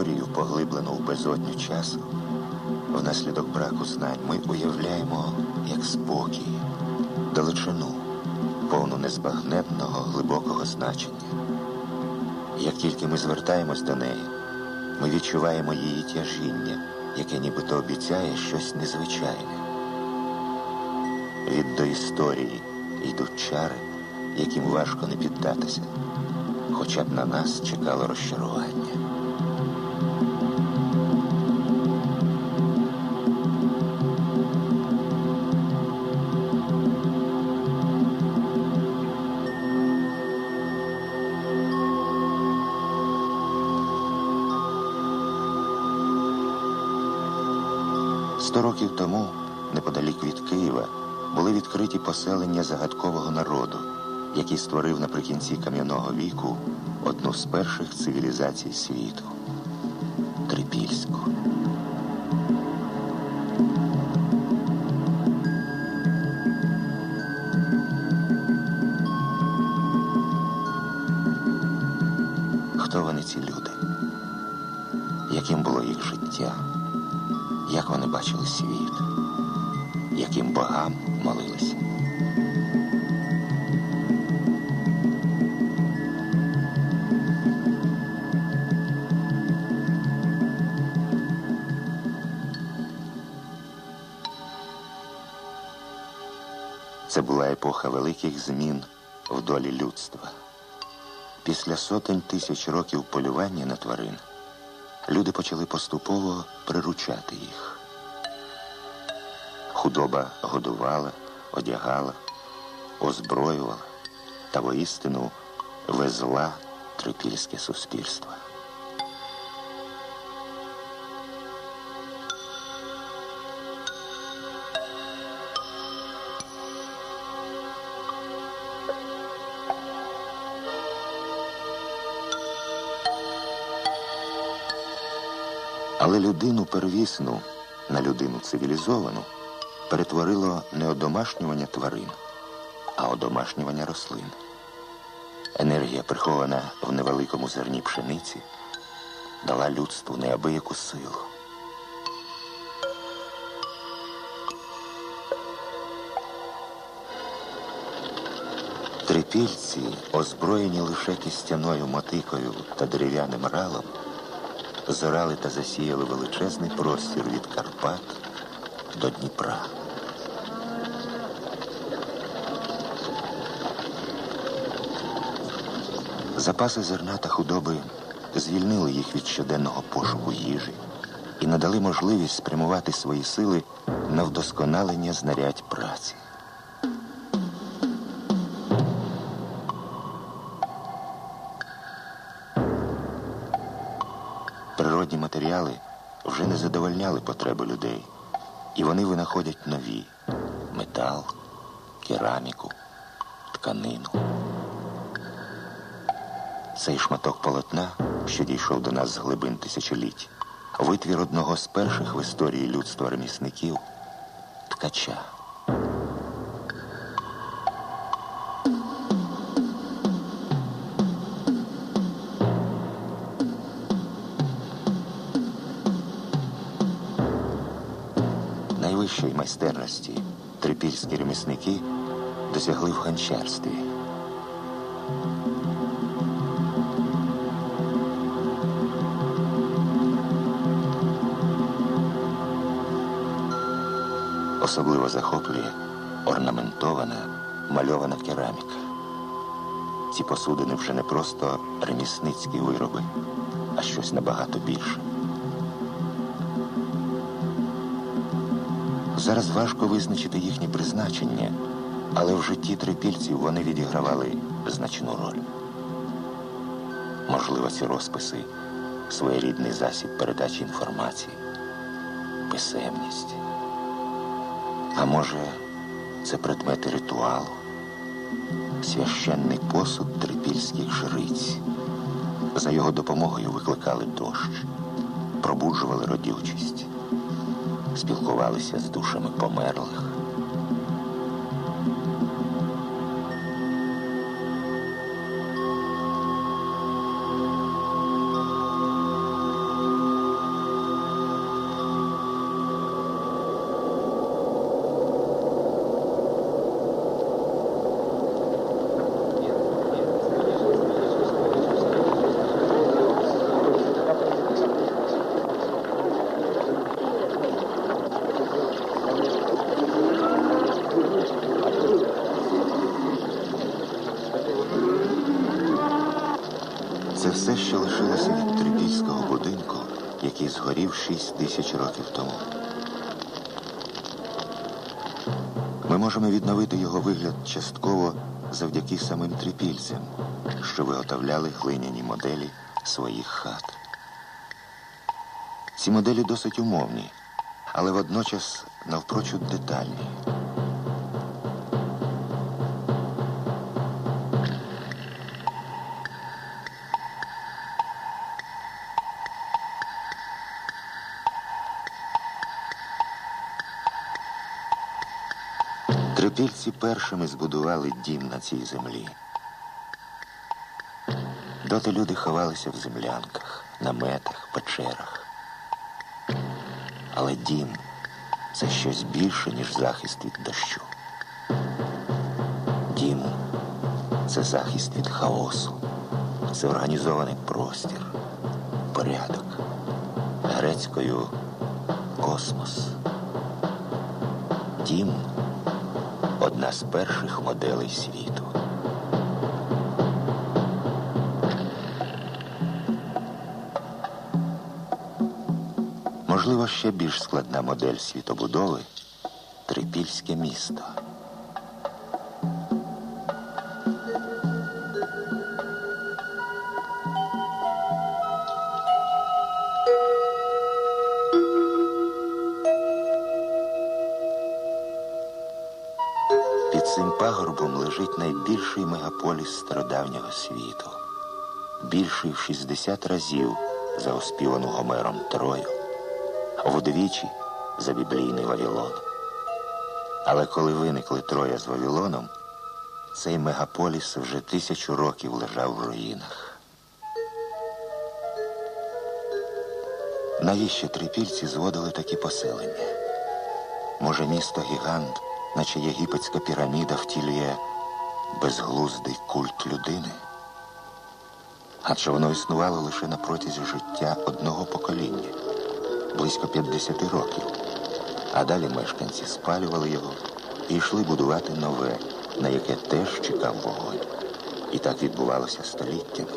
історію, поглиблену в безодню часу, внаслідок браку знань ми уявляємо як спокій, далечину, повну незбагненного глибокого значення. Як тільки ми звертаємось до неї, ми відчуваємо її тяжіння, яке нібито обіцяє щось незвичайне. Від доісторії йдуть чари, яким важко не піддатися, хоча б на нас чекало розчарування. Сто років тому, неподалік від Києва, були відкриті поселення загадкового народу, який створив наприкінці кам'яного віку одну з перших цивілізацій світу Трипільську. Хто вони ці люди? Яким було їх життя? Як вони бачили світ? Яким богам молилися? Це була епоха великих змін в долі людства. Після сотень тисяч років полювання на тварин люди почали поступово приручати їх. Худоба годувала, одягала, озброювала та воістину везла трипільське суспільство. Але людину первісну на людину цивілізовану перетворило не одомашнювання тварин, а одомашнювання рослин. Енергія, прихована в невеликому зерні пшениці, дала людству неабияку силу. Трипільці, озброєні лише кістяною мотикою та дерев'яним ралом, зорали та засіяли величезний простір від Карпат до Дніпра. Запаси зерна та худоби звільнили їх від щоденного пошуку їжі і надали можливість спрямувати свої сили на вдосконалення знарядь праці. Матеріали вже не задовольняли потреби людей, і вони винаходять нові метал, кераміку, тканину. Цей шматок полотна, що дійшов до нас з глибин тисячоліть, витвір одного з перших в історії людства ремісників ткача. Майстерності трипільські ремісники досягли в гончарстві. Особливо захоплює орнаментована, мальована кераміка. Ці посудини вже не просто ремісницькі вироби, а щось набагато більше. Зараз важко визначити їхнє призначення, але в житті трипільців вони відігравали значну роль. Можливо, ці розписи своєрідний засіб передачі інформації, писемність. А може, це предмети ритуалу, священний посуд трипільських жриць. За його допомогою викликали дощ, пробуджували родючість, спілкувалися з душами померлих. Що лишилося від трипільського будинку, який згорів шість тисяч років тому. Ми можемо відновити його вигляд частково завдяки самим трипільцям, що виготовляли глиняні моделі своїх хат. Ці моделі досить умовні, але водночас навпрочуд детальні. Трипільці першими збудували дім на цій землі. Доти люди ховалися в землянках, наметах, печерах. Але дім це щось більше, ніж захист від дощу. Дім це захист від хаосу, це організований простір, порядок. Грецькою космос. Дім одна з перших моделей світу. Можливо, ще більш складна модель світобудови трипільське місто. Цим пагорбом лежить найбільший мегаполіс стародавнього світу, більший в 60 разів за оспівану Гомером Трою, вдвічі за біблійний Вавилон. Але коли виникли Троя з Вавилоном, цей мегаполіс вже тисячу років лежав в руїнах. Навіщо трипільці зводили такі поселення? Може, місто гігант, наче єгипетська піраміда, втілює безглуздий культ людини? Адже воно існувало лише на протязі життя одного покоління, близько 50 років. А далі мешканці спалювали його і йшли будувати нове, на яке теж чекав вогонь. І так відбувалося століттями.